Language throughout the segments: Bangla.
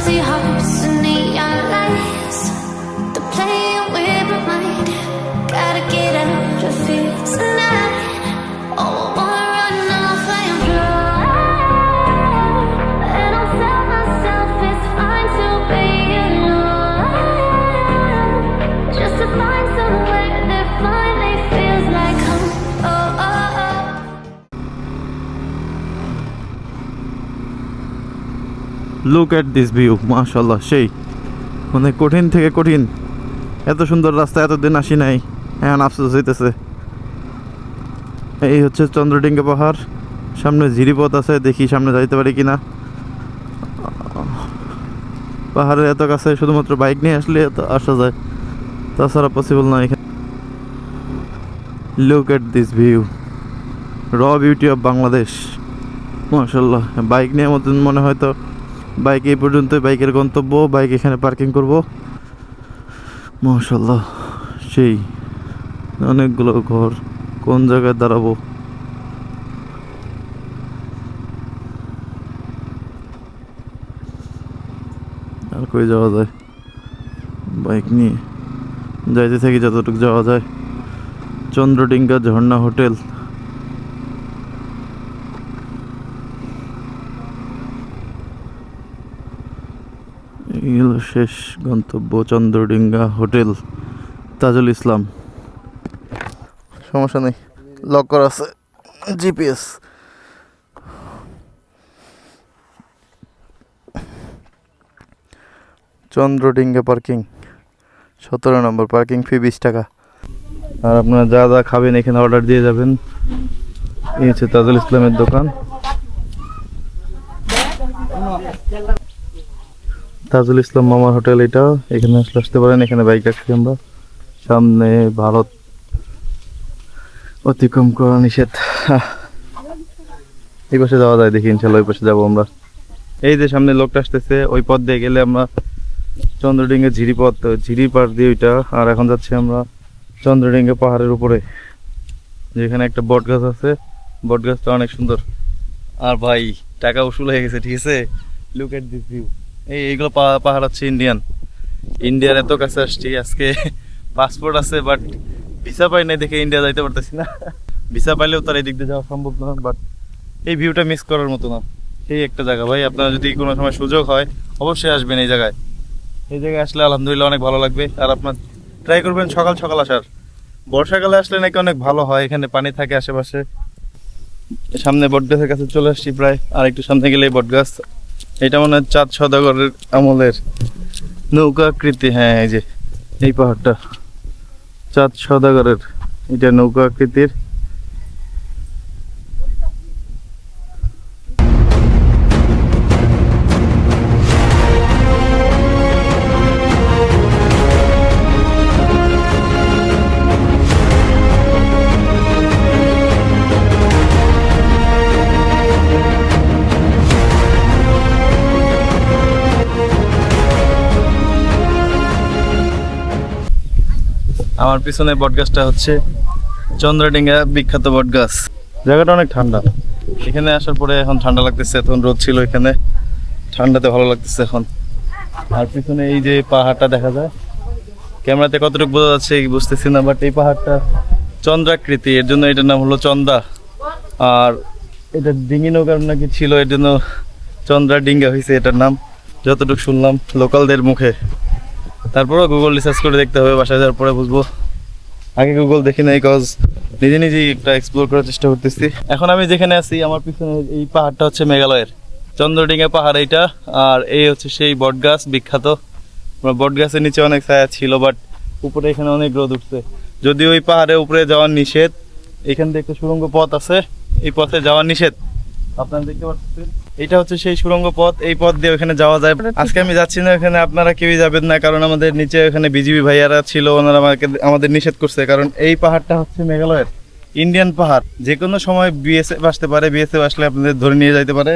empty heart look at this view মাশাল্লাহ সেই। মানে কঠিন থেকে কঠিন। এত সুন্দর রাস্তা, এতদিন আসি নাই। এখন আফসোস হইতেছে। এই হচ্ছে চন্দ্রডিঙ্গা পাহাড়। সামনে ঝিরিপথ আছে, দেখি সামনে যাইতে পারি কিনা। পাহাড়ের এত কাছে শুধুমাত্র বাইক নিয়ে আসলে আসা যায়। তাছাড়া পসিবল না এখানে। লুক এট দিস ভিউ র বিউটি অফ বাংলাদেশ মাশাল্লাহ বাইক নিয়ে মতন মনে হয় তো বাইক এই পর্যন্ত, বাইকের গন্তব্য, বাইক এখানে পার্কিং করব। মাশাল্লাহ সেই অনেকগুলো ঘর, কোন জায়গায় দাঁড়াবো? আর কই যাওয়া যায়? বাইক নিয়ে যাইতে থাকি যতটুকু যাওয়া যায়। চন্দ্রডিঙ্গা ঝর্ণা হোটেল এই হলো শেষ গন্তব্য চন্দ্রডিঙ্গা হোটেল তাজুল ইসলাম। সমস্যা নেই, লক করা আছে, জিপিএস। চন্দ্রডিঙ্গা পার্কিং, সতেরো নম্বর পার্কিং ফি বিশ টাকা। আর আপনারা যা যা খাবেন এখানে অর্ডার দিয়ে যাবেন, এই হচ্ছে তাজুল ইসলামের দোকান। তাজুল ইসলাম মামার হোটেল এটা। এখানে আসলে আসতে পারেন, এখানে বাইক রাখছি আমরা। সামনে ভারত অতিক্রম করা নিষেধ। এই পাশে যাওয়া যায় দেখি, ইনশাল্লাহ ওই পাশে যাব আমরা। এই যে সামনে লোকটা আসতেছে, ওই পথ দিয়ে গেলে আমরা চন্দ্রডিঙ্গে ঝিরি পথ ঝিরি পার দিয়ে ওইটা। আর এখন যাচ্ছি আমরা চন্দ্রডিঙ্গা পাহাড়ের উপরে, যেখানে একটা বট গাছ আছে। বট গাছটা অনেক সুন্দর। আর ভাই, টাকা উসুল হয়ে গেছে, ঠিক আছে? লুক এট দিস ভিউ এই এইগুলো পাহাড় হচ্ছে ইন্ডিয়ান ইন্ডিয়ার এত কাছে আসছি, আজকে পাসপোর্ট আছে বাট ভিসা পাই নাই দেখে ইন্ডিয়া যাইতে পারতেছি না। ভিসা পাইলেও তার এই দিক দিয়ে যাওয়া সম্ভব না বাট এই ভিউটা মিস করার মতো না। এই একটা জায়গা ভাই, আপনার যদি কোনো সময় সুযোগ হয়, অবশ্যই আসবেন এই জায়গায়। এই জায়গায় আসলে আলহামদুলিল্লাহ অনেক ভালো লাগবে, আর আপনার ট্রাই করবেন সকাল সকাল আসার। বর্ষাকালে আসলে নাকি অনেক ভালো হয়, এখানে পানি থাকে আশেপাশে। সামনে বটগাছের কাছে চলে আসছি প্রায়, আর একটু সামনে গেলে বট গাছ এটা মনে হয় চাঁদ সদাগরের আমলের নৌকা আকৃতি হ্যাঁ এই যে, এই পাহাড়টা। চাঁদ সদাগরের, এটা নৌকা আকৃতির। আমার পিছনে বটগাছটা হচ্ছে চন্দ্রডিঙ্গা বিখ্যাত বটগাছ জায়গাটা অনেক ঠান্ডা। এখানে আসার পরে এখন ঠান্ডা লাগতেছে এখন রোদ ছিল এখানে। ঠান্ডাতে ভালো লাগতেছে এখন। আর পিছনে এই যে পাহাড়টা দেখা যায়, ক্যামেরাতে কতটুকু বোঝা যাচ্ছে বুঝতেছি না বাট এই পাহাড়টা চন্দ্রাকৃতি, এর জন্য এটার নাম হলো চন্দা। আর এটা ডিঙ্গি নৌকার নাকি ছিল, এর জন্য চন্দ্রা ডিঙ্গা হয়েছে এটার নাম। যতটুকু শুনলাম, লোকালদের মুখে। তারপরেও গুগল রিসার্চ করে দেখতে হবে, বাসায় যাওয়ার পরে বুঝব। আগে গুগল দেখি নাই কজ নিজে নিজেই একটা এক্সপ্লোর করার চেষ্টা করতেছি। এখন আমি যেখানে আছি, আমার পিছনে এই পাহাড়টা হচ্ছে মেঘালয়ের। চন্দ্রডিঙ্গা পাহাড় এইটা, আর এই হচ্ছে সেই বটগাছ, বিখ্যাত। আমার বটগাছের নিচে অনেক ছায়া ছিল বাট উপরে এখানে অনেক রোদ উঠছে। যদি ওই পাহাড়ে উপরে যাওয়ার নিষেধ, এখান থেকে একটা সুড়ঙ্গ পথ আছে, এই পথে যাওয়ার নিষেধ। আপনারা দেখতে পাচ্ছেন? এটা হচ্ছে সেই সুড়ঙ্গ পথ, এই পথ দিয়ে ওখানে যাওয়া যায়। আজকে আমি যাচ্ছি না ওখানে আপনারা কেউই যাবেন না, কারণ আমাদের নিচে ওখানে বিজিবি ভাইয়ারা ছিল, ওনারা আমাকে আমাদের নিষেধ করছে, কারণ এই পাহাড়টা হচ্ছে মেঘালয়ের ইন্ডিয়ান পাহাড়। যে কোনো সময় বিএসএফ আসতে পারে বিএসএফ আসলে আপনাদের ধরে নিয়ে যাইতে পারে।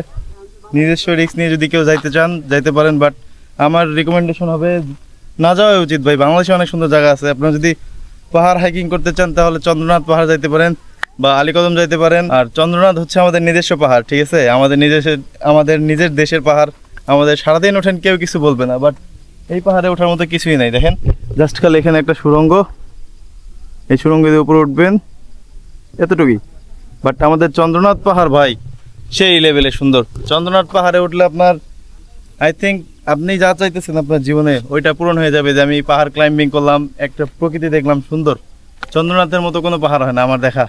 নিজস্ব রিস্ক নিয়ে যদি কেউ যাইতে চান, যাইতে পারেন বাট আমার রিকমেন্ডেশন হবে, না যাওয়াই উচিত ভাই। বাংলাদেশে অনেক সুন্দর জায়গা আছে। আপনারা যদি পাহাড় হাইকিং করতে চান, তাহলে চন্দ্রনাথ পাহাড় যাইতে পারেন। বা আলীকদম যাইতে পারেন। আর চন্দ্রনাথ হচ্ছে আমাদের নিজস্ব পাহাড়, ঠিক আছে? আমাদের নিজস্ব, আমাদের নিজের দেশের পাহাড়। আমাদের সারাদিন ওঠেন, কেউ কিছু বলবে না বাট এই পাহাড়ে ওঠার মতো কিছুই নাই, দেখেন। জাস্ট খালি এখানে একটা সুড়ঙ্গ এই সুড়ঙ্গ দিয়ে উপরে উঠবেন। এতটুকুই। বাট আমাদের চন্দ্রনাথ পাহাড়, ভাই, সেই লেভেলে সুন্দর। চন্দ্রনাথ পাহাড়ে উঠলে আপনার আই থিঙ্ক আপনি যা চাইতেছেন আপনার জীবনে, ওইটা পূরণ হয়ে যাবে যে আমি পাহাড় ক্লাইম্বিং করলাম, একটা প্রকৃতি দেখলাম সুন্দর। চন্দ্রনাথের মতো কোনো পাহাড় হয় না আমার দেখা।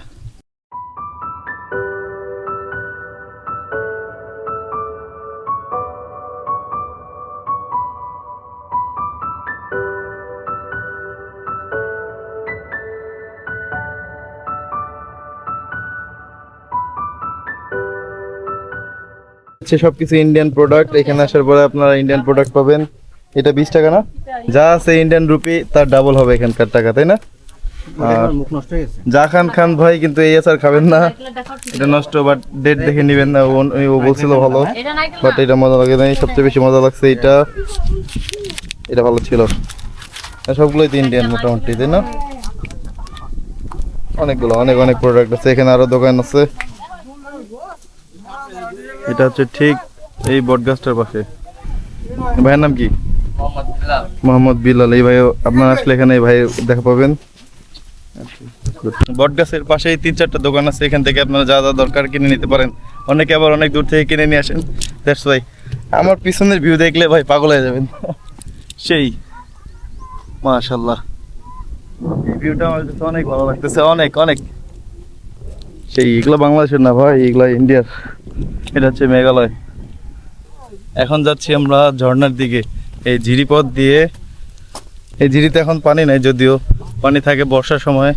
হচ্ছে সবকিছু ইন্ডিয়ান প্রোডাক্ট এখানে আসার পরে আপনারা ইন্ডিয়ান প্রোডাক্ট পাবেন। এটা বিশ টাকা না? যা আছে ইন্ডিয়ান রুপি তার ডাবল হবে এখানকার টাকা তাই না? যা খান খান ভাই কিন্তু এই আচার খাবেন না। এটা নষ্ট বাট ডেট দেখে নেবেন না। ও বলছিল ভালো বাট এটা মজা লাগে নাই। সবচেয়ে বেশি মজা লাগছে এটা এটা ভালো ছিল। সবগুলোই তো ইন্ডিয়ান মোটামুটি তাই না? অনেকগুলো অনেক অনেক প্রোডাক্ট আছে। এখানে আরও দোকান আছে। এটা হচ্ছে ঠিক এই বটগাছটার পাশে। ভাইয়ের নাম কি? মোহাম্মদ বিলাল। এই ভাই আপনার আসলে এখানে এই ভাই দেখা পাবেন। বটগাছের পাশেই তিন চারটা দোকান আছে। এখান থেকে আপনারা যা যা দরকার কিনে নিতে পারেন। অনেকে আবার অনেক দূর থেকে কিনে নিয়ে আসেন। দ্যাটস ভাই আমার পিছনের ভিউ দেখলে ভাই পাগল হয়ে যাবেন। সেই। মাশাল্লাহ এই ভিউটা আমার কাছে অনেক ভালো লাগতেছে। অনেক অনেক। সেই এগুলো বাংলাদেশের না ভাই? এগুলো ইন্ডিয়ার এটা হচ্ছে মেঘালয়। এখন যাচ্ছি আমরা ঝর্নার দিকে। এই ঝিরিপথ দিয়ে, এই ঝিরিতে এখন পানি নাই যদিও। পানি থাকে বর্ষার সময়।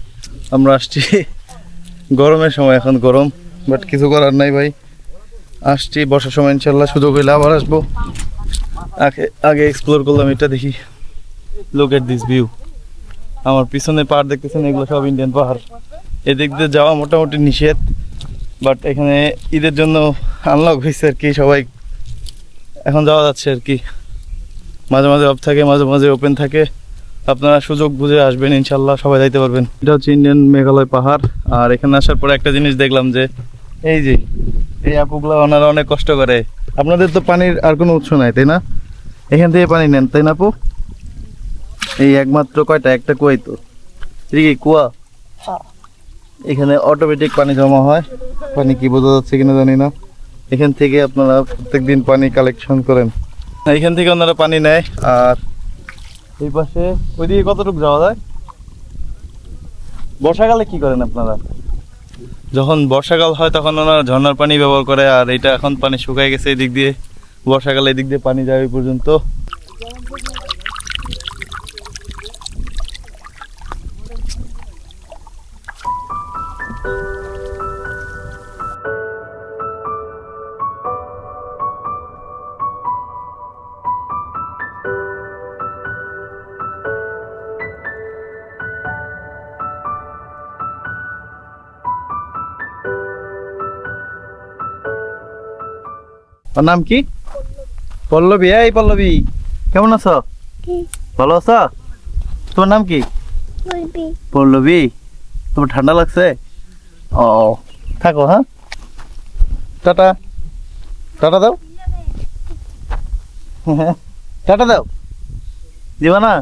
আমরা আসছি গরমের সময় এখন গরম বাট কিছু করার নাই ভাই। আসছি বর্ষার সময় ইনশাল্লাহ সুযোগ হইলে আবার আসব। আগে আগে এক্সপ্লোর করলাম এটা দেখি। লুক এট দিস ভিউ আমার পিছনে পাহাড় দেখতেছেন, এগুলো সব ইন্ডিয়ান পাহাড়। এদিক দিয়ে যাওয়া মোটামুটি নিষেধ। বাট এখানে ঈদের জন্য আনলক হয়েছে আর কি সবাই। এখন যাওয়া যাচ্ছে আর কি। মাঝে মাঝে অফ থাকে, মাঝে মাঝে ওপেন থাকে। আপনারা সুযোগ বুঝে আসবেন, ইনশাল্লাহ সবাই যাইতে পারবেন। এটা হচ্ছে ইন্ডিয়ান মেঘালয় পাহাড়। আর এখানে আসার পরে একটা জিনিস দেখলাম যে, এই যে, এই আপুগুলো ওনারা অনেক কষ্ট করে। আপনাদের তো পানির আর কোনো উৎস নাই, তাই না? এখান থেকে পানি নেন, তাই না আপু? এই একমাত্র কয়টা? একটা কুয়াই তো। কুয়া? এখানে অটোমেটিক পানি জমা হয়। পানি কি বোঝা যাচ্ছে কিনা জানি না। এখান থেকে আপনারা প্রত্যেকদিন পানি কালেকশন করেন। এখান থেকে ওনারা পানি নেয়। আর এই পাশে ওইদিকে কতটুকু যাওয়া যায়? বর্ষাকালে কি করেন আপনারা? যখন বর্ষাকাল হয় তখন ওনারা ঝর্নার পানি ব্যবহার করে, আর এটা এখন পানি শুকায় গেছে এই দিক দিয়ে। বর্ষাকালে এই দিক দিয়ে পানি যায় ওই পর্যন্ত। ওর নাম কি? পল্লবী। এই পল্লবী কেমন আছো? ভালো আছো? তোমার নাম কি? পল্লবী। তোমার ঠান্ডা লাগছে? ও থাকো হ্যাঁ। টাটা। টাটা দাও। হ্যাঁ, টাটা দাও। দিবা না?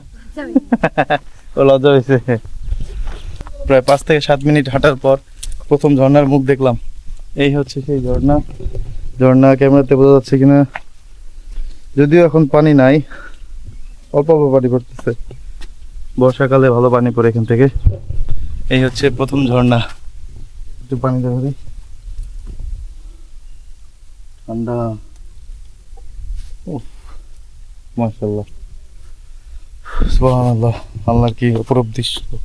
ও লজ্জা হয়েছে প্রায় পাঁচ থেকে সাত মিনিট হাঁটার পর প্রথম ঝর্ণার মুখ দেখলাম। এই হচ্ছে সেই ঝর্ণা। ঝর্ণা ক্যামেরাতে বোঝা যাচ্ছে কিনা? যদিও এখন পানি নাই, অল্প অল্প পানি পড়তেছে। বর্ষাকালে ভালো পানি পড়ে এখান থেকে। এই হচ্ছে প্রথম ঝর্ণা। একটু পানি দেখা। দিই ঠান্ডা সুবহানাল্লাহ, আল্লাহর কি অপরূপ দৃশ্য।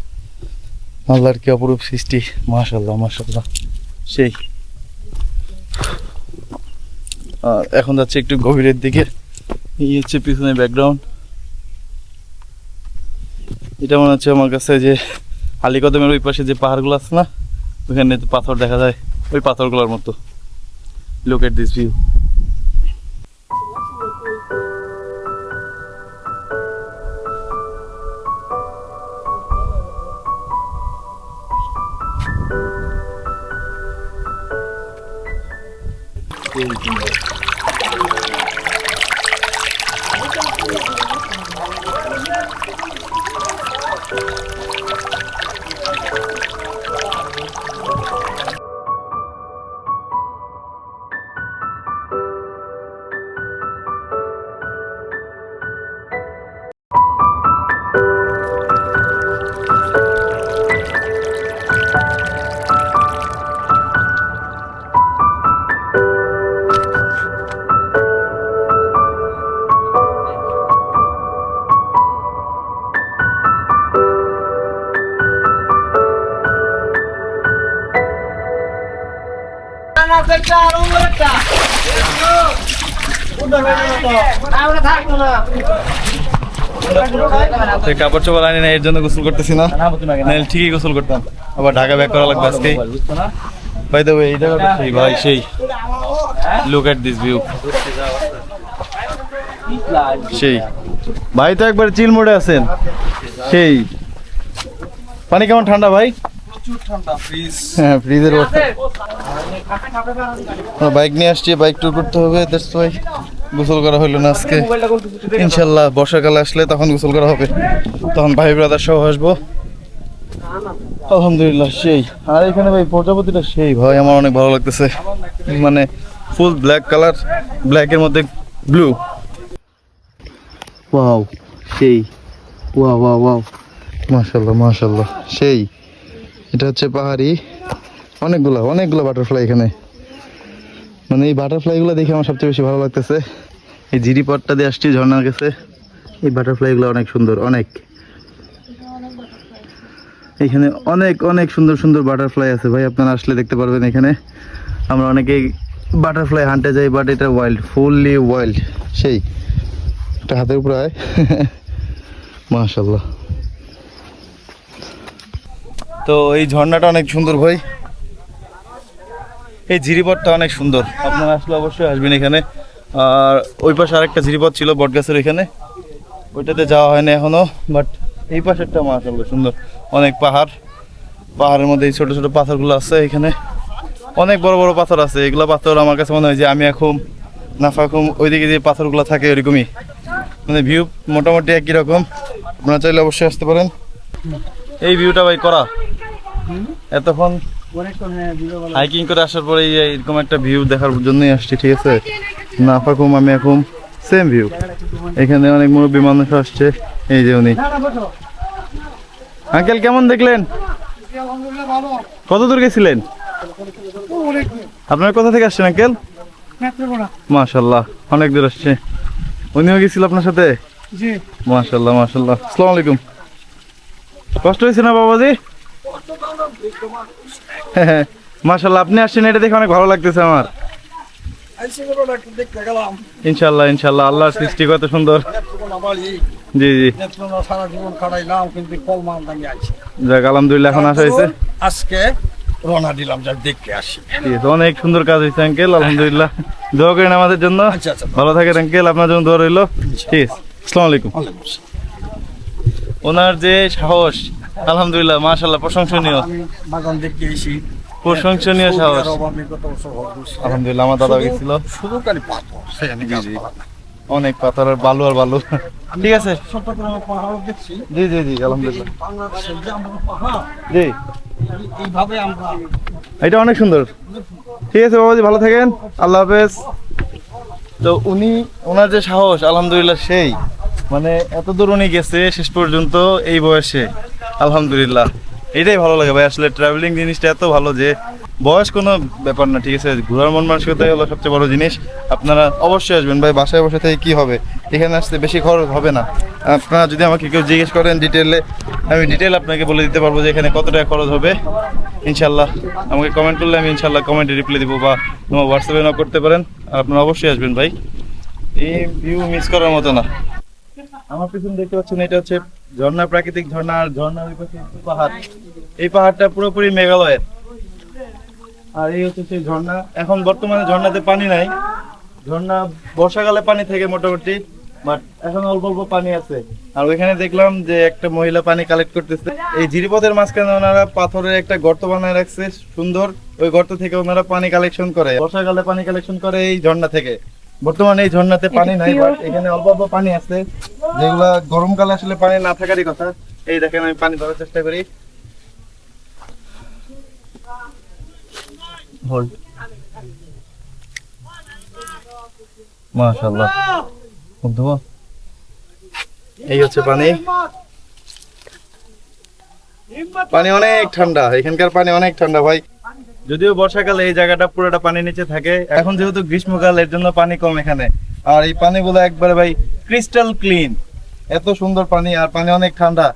আল্লাহর কি অপরূপ সৃষ্টি। মাশাআল্লাহ মাশাআল্লাহ। সেই। এখন যাচ্ছে একটু গভীরের দিকে। এই হচ্ছে পিছনে ব্যাকগ্রাউন্ড এটা মনে হচ্ছে আমার কাছে যে আলিকদমের ওই পাশে যে পাহাড়গুলো আছে না ওখানে পাথর দেখা যায়। ওই পাথরগুলোর মতো। লুক এট দিস ভিউ い কাপড় চোপড় আনি না এর জন্য গোসল করতেছি না। নাহলে ঠিকই গোসল করতাম। আবার ঢাকা ব্যাক করা লাগবে আজকে। বাই দ্য ওয়ে এই জায়গাটা সেই ভাই সেই। লুক এট দিস ভিউ সেই। ভাই তো একবার চিল মোড়ে আছেন। সেই। পানি কেমন ঠান্ডা ভাই? হ্যাঁ ফ্রিজের বাইক নিয়ে আসছি বাইক ট্যুর করতে হবে দ্যাটস ওয়াই গোসল করা হলো না আজকে। ইনশাল্লাহ বর্ষাকালে আসলে তখন গোসল করা হবে। তখন ভাই ব্রাদার সহ আসব। আলহামদুলিল্লাহ, সেই। আর এখানে ভাই প্রজাপতিটা সেই। ভাই, আমার অনেক ভালো লাগতেছে। মানে ফুল ব্ল্যাক কালার ব্ল্যাকের মধ্যে ব্লু ওয়াও সেই। ওয়াও ওয়াও ওয়াও মাশাল্লাহ মাশাল্লাহ। সেই। এটা হচ্ছে পাহাড়ি। অনেকগুলো অনেকগুলো বাটারফ্লাই এখানে। মানে এই বাটারফ্লাইগুলো দেখে আমার সবচেয়ে বেশি ভালো লাগতেছে। এই জিরি পটটা দিয়ে আসছি, ঝর্ণার কাছে। এই বাটারফ্লাইগুলো অনেক সুন্দর, অনেক। এখানে অনেক অনেক সুন্দর সুন্দর বাটারফ্লাই আছে। ভাই, আপনারা আসলে দেখতে পারবেন এখানে। আমরা অনেকেই বাটারফ্লাই হান্টে যাই বাট এটা ওয়াইল্ড ফুললি ওয়াইল্ড সেই একটা হাতের উপরে আয় মাশাল্লাহ তো এই ঝর্ণাটা অনেক সুন্দর, ভাই। এই ঝিরিপথটা অনেক সুন্দর। আপনারা আসলে অবশ্যই আসবেন এখানে। আর ওই পাশে আরেকটা ঝিরিপথ ছিল বটগাছের এখানে। ওইটাতে যাওয়া হয়নি এখনও বাট এই পাশেরটা মাশাল্লাহ সুন্দর। অনেক পাহাড়। পাহাড়ের মধ্যে এই ছোটো ছোট পাথরগুলো আছে এখানে। অনেক বড় বড় পাথর আছে। এগুলো পাথর আমার কাছে মনে হয় যে আমি এখন নাফাকুম ওইদিকে যে পাথরগুলো থাকে ওইরকমই। মানে ভিউ মোটামুটি একই রকম। আপনারা চাইলে অবশ্যই আসতে পারেন। এই ভিউটা ভাই করা। এতক্ষণ হাইকিং করে আসার পরে এই এরকম একটা ভিউ দেখার জন্যই আসছি ঠিক আছে? নাফাকুম আমি এখন সেম ভিউ এখানে অনেক মুরব্বী মানুষ আসছে এই যে উনি। আঙ্কেল কেমন দেখলেন? কত দূর গেছিলেন? আপনার কোথা থেকে আসছেন আঙ্কেল? মাশাল্লাহ অনেক দূর আসছে। উনিও গেছিল আপনার সাথে? জি। মাশাল্লাহ মাশাল্লাহ। আসসালামু আলাইকুম। কষ্ট হয়েছে না বাবাজি? হ্যাঁ মাশাল্লাহ আপনি আসছেন এটা দেখে অনেক ভালো লাগতেছে আমার। ইনশাল্লাহ ইনশাল্লাহ আল্লাহর সৃষ্টি কত সুন্দর। জি জি। সারা জীবন কাটাইলাম কিন্তু আছে যাক আলহামদুলিল্লাহ এখন আসা হয়েছে। আজকে রওনা দিলাম যা দেখতে আসি। অনেক সুন্দর কাজ হয়েছে আঙ্কেল আলহামদুলিল্লাহ। দোয়া করেন আমাদের জন্য। আচ্ছা আচ্ছা। ভালো থাকেন আঙ্কেল আপনার জন্য দোয়া রইল। ঠিক আছে আসসালামু আলাইকুম। ওনার যে সাহস আলহামদুলিল্লাহ মাশাল্লাহ প্রশংসনীয়। বাগান দেখতে এসি প্রশংসনীয় সাহস। আলহামদুলিল্লাহ আমার দাদা গেছিল। শুধু খালি পাথর। অনেক পাথরের বালু আর বালু। ঠিক আছে। চট্টগ্রামে পাহাড় দেখছি। জি জি জি আলহামদুলিল্লাহ। জি। এইভাবে আমরা এটা অনেক সুন্দর। ঠিক আছে বাবাজি ভালো থাকেন। আল্লাহ হাফেজ। তো উনি ওনার যে সাহস আলহামদুলিল্লাহ সেই। মানে এত দূর উনি গেছে শেষ পর্যন্ত এই বয়সে। আলহামদুলিল্লাহ। এটাই ভালো লাগে ভাই, আসলে ট্রাভেলিং জিনিসটা এত ভালো যে বয়স কোনো ব্যাপার না, ঠিক আছে? ঘোরার মন মানসিকতাই হলো সবচেয়ে বড় জিনিস। আপনারা অবশ্যই আসবেন ভাই, বাসায় বসে থেকে কী হবে? এখানে আসতে বেশি খরচ হবে না। আপনারা যদি আমাকে কেউ জিজ্ঞেস করেন ডিটেলে আমি ডিটেল আপনাকে বলে দিতে পারব যে এখানে কত টাকা খরচ হবে। ইনশাল্লাহ আমাকে কমেন্ট করলে আমি ইনশাল্লাহ কমেন্টে রিপ্লাই দিব বা তোমার হোয়াটসঅ্যাপে না করতে পারেন। আর আপনারা অবশ্যই আসবেন ভাই। এই ভিউ মিস করার মতো না। আমার পিছনে দেখতে পাচ্ছেন, এটা হচ্ছে ঝর্ণা প্রাকৃতিক ঝর্ণা আর ঝর্ণার পাহাড়। এই পাহাড়টা পুরোপুরি মেঘালয়ের। আর এই হচ্ছে সেই ঝর্ণা। এখন বর্তমানে ঝর্ণাতে পানি নাই। ঝর্ণা বর্ষাকালে পানি থেকে মোটামুটি, বাট এখন অল্প অল্প পানি আছে। আর ওইখানে দেখলাম যে একটা মহিলা পানি কালেক্ট করতেছে। এই জিরিপথের মাঝখানে ওনারা পাথরের একটা গর্ত বানায় রাখছে, সুন্দর। ওই গর্ত থেকে ওনারা পানি কালেকশন করে। বর্ষাকালে পানি কালেকশন করে এই ঝর্ণা থেকে। বর্তমানে এই ঝর্ণাতে পানি নাই বাট এখানে অল্প অল্প পানি আছে। যেগুলা গরমকালে আসলে পানি না থাকারই কথা। এই দেখেন আমি পানি ধরার চেষ্টা করি। হোল্ড মাশাআল্লাহ। বন্ধু এই হচ্ছে পানি। পানি অনেক ঠান্ডা। এখানকার পানি অনেক ঠান্ডা ভাই। যদিও বর্ষাকালে এই জায়গাটা পুরোটা পানি নিচে থাকে, এখন যেহেতু গ্রীষ্মকাল, এর জন্য পানি কম এখানে। আর এই পানিগুলো একবারে ভাই ক্রিস্টাল ক্লিন এত সুন্দর পানি, আর পানি অনেক ঠান্ডা।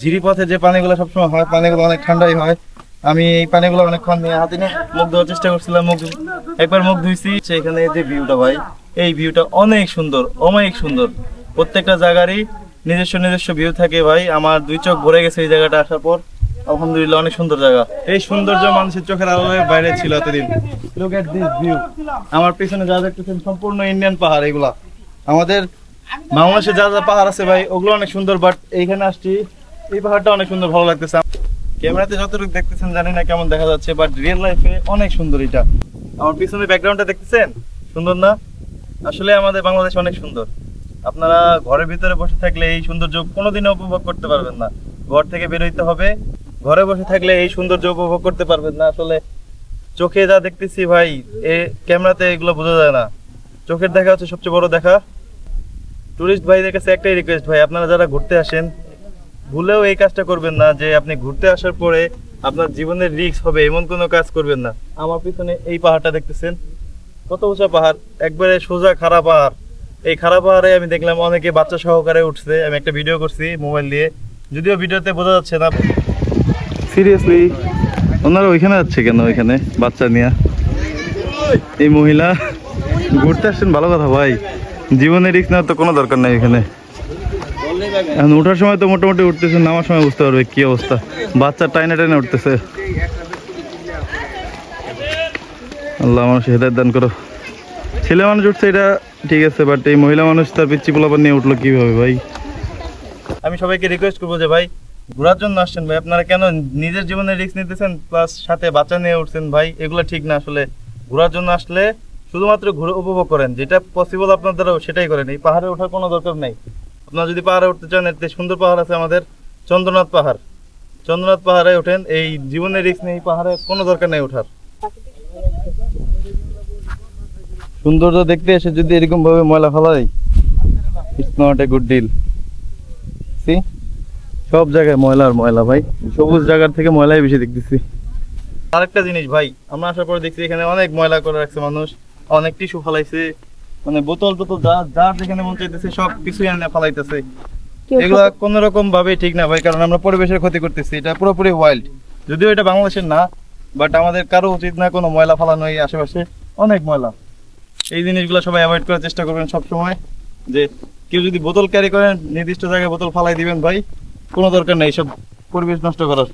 ঝিরিপথে যে পানিগুলো সবসময় হয়, পানিগুলো অনেক ঠান্ডাই হয়। আমি এই পানিগুলো অনেকক্ষণ নিয়ে হাতে নিয়ে মুখ ধোয়ার চেষ্টা করছিলাম, মুখ একবার মুখ ধুইছি। সেখানে যে ভিউটা ভাই, এই ভিউটা অনেক সুন্দর অনেক সুন্দর। প্রত্যেকটা জায়গারই নিজস্ব নিজস্ব ভিউ থাকে ভাই। আমার দুই চোখ ভরে গেছে এই জায়গাটা আসার পর। আলহামদুলিল্লাহ অনেক সুন্দর জায়গা। এই সৌন্দর্য মানুষের চোখের আলোয় বাইরে ছিল এতদিন। লুক এট দিস ভিউ আমার পিছনে যা দেখতেছেন সম্পূর্ণ ইন্ডিয়ান পাহাড় এগুলা। আমাদের বাংলাদেশে যা যা পাহাড় আছে ভাই ওগুলো অনেক সুন্দর বাট এইখানে আসছি এই পাহাড়টা অনেক সুন্দর ভালো লাগতেছে। ক্যামেরাতে যতটুকু দেখতেছেন জানি না কেমন দেখা যাচ্ছে বাট রিয়েল লাইফে অনেক সুন্দর এটা। আমার পিছনে ব্যাকগ্রাউন্ডটা দেখতেছেন? সুন্দর না? আসলে আমাদের বাংলাদেশ অনেক সুন্দর। আপনারা ঘরের ভিতরে বসে থাকলে এই সৌন্দর্য কোনোদিনও উপভোগ করতে পারবেন না। ঘর থেকে বের হইতে হবে ঘরে বসে থাকলে এই সৌন্দর্য উপভোগ করতে পারবেন না। আসলে চোখে যা দেখতেছি ভাই, এ ক্যামেরাতে এগুলো বোঝা যায় না। চোখের দেখা হচ্ছে সবচেয়ে বড় দেখা। টুরিস্ট ভাইদের কাছে একটাই রিকোয়েস্ট ভাই, আপনারা যারা ঘুরতে আসেন, ভুলেও এই কাজটা করবেন না যে আপনি ঘুরতে আসার পরে আপনার জীবনের রিস্ক হবে, এমন কোনো কাজ করবেন না। আমার পিছনে এই পাহাড়টা দেখতেছেন। কত উঁচা পাহাড়, একবারে সোজা খাড়া পাহাড়। এই খাড়া পাহাড়ে আমি দেখলাম অনেকে বাচ্চা সহকারে উঠছে। আমি একটা ভিডিও করছি মোবাইল দিয়ে। যদিও ভিডিওতে বোঝা যাচ্ছে না। সিরিয়াসলি ওনারা ওইখানে যাচ্ছে কেন ওইখানে, বাচ্চা নিয়ে? এই মহিলা? ঘুরতে আসছেন, ভালো কথা ভাই। জীবনে রিস্ক নেওয়ার তো কোনো দরকার নাই এখানে। এখন ওঠার সময় তো মোটামুটি উঠতেছে, নামার সময় বুঝতে পারবে কি অবস্থা। বাচ্চা টাইনে টাইনে উঠতেছে। আল্লাহ মানুষ হেদায়ত দান করো। ছেলে মানুষ উঠছে, এটা ঠিক আছে বাট এই মহিলা মানুষ তার পিচ্ছি পোলাপান নিয়ে উঠল কীভাবে ভাই? আমি সবাইকে রিকোয়েস্ট করব যে ভাই ঘোরার জন্য আসছেন ভাই। আপনারা কেন নিজের জীবনে রিস্ক নিতেছেন প্লাস সাথে বাচ্চা নিয়ে উঠছেন ভাই, এগুলো ঠিক না আসলে। ঘোরার জন্য আসলে শুধুমাত্র ঘুরে উপভোগ করেন, যেটা পসিবল আপনার দ্বারা সেটাই করেন। এই পাহাড়ে ওঠার কোনো দরকার নেই। আপনারা যদি পাহাড়ে উঠতে চান, এতে সুন্দর পাহাড় আছে আমাদের চন্দ্রনাথ পাহাড়। চন্দ্রনাথ পাহাড়ে ওঠেন, এই জীবনে রিস্ক নেই, পাহাড়ে কোনো দরকার নেই ওঠার। সৌন্দর্য দেখতে এসে যদি এরকম ভাবে ময়লা ফেলাই it's not a good deal see সব জায়গায় ময়লা আর ময়লা ভাই। সবুজ জায়গার থেকে ময়লাই বেশি দেখতেছি। আরেকটা জিনিস ভাই আমরা আসার পরে দেখছি এখানে অনেক ময়লা করে রাখছে মানুষ অনেক টিস্যু ফালাইছে মানে বোতল টোতল যা যা যেখানে মন চাইতেছে সব কিছুই এনে ফালাইতেছে। এগুলা কোন রকম ভাবে ঠিক না ভাই কারণ আমরা পরিবেশের ক্ষতি করতেছি এটা পুরোপুরি ওয়াইল্ড যদিও এটা বাংলাদেশের না বাট আমাদের কারও উচিত না কোনো ময়লা ফালানো এই আশেপাশে অনেক ময়লা। এই জিনিসগুলো সবাই অ্যাভয়েড করার চেষ্টা করবেন সব সময় যে কেউ যদি বোতল ক্যারি করেন নির্দিষ্ট জায়গায় বোতল ফালাই দিবেন ভাই। কোনো দরকার নেই, সব পরিবেশ নষ্ট করার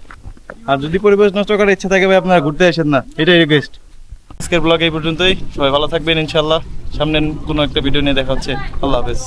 আর যদি পরিবেশ নষ্ট করার ইচ্ছা থাকে ভাই, আপনারা ঘুরতে আসেন না। এটাই রিকোয়েস্ট আজকের ব্লগ এই পর্যন্তই। সবাই ভালো থাকবেন ইনশাল্লাহ সামনে কোনো একটা ভিডিও নিয়ে দেখা হচ্ছে। আল্লাহ হাফেজ।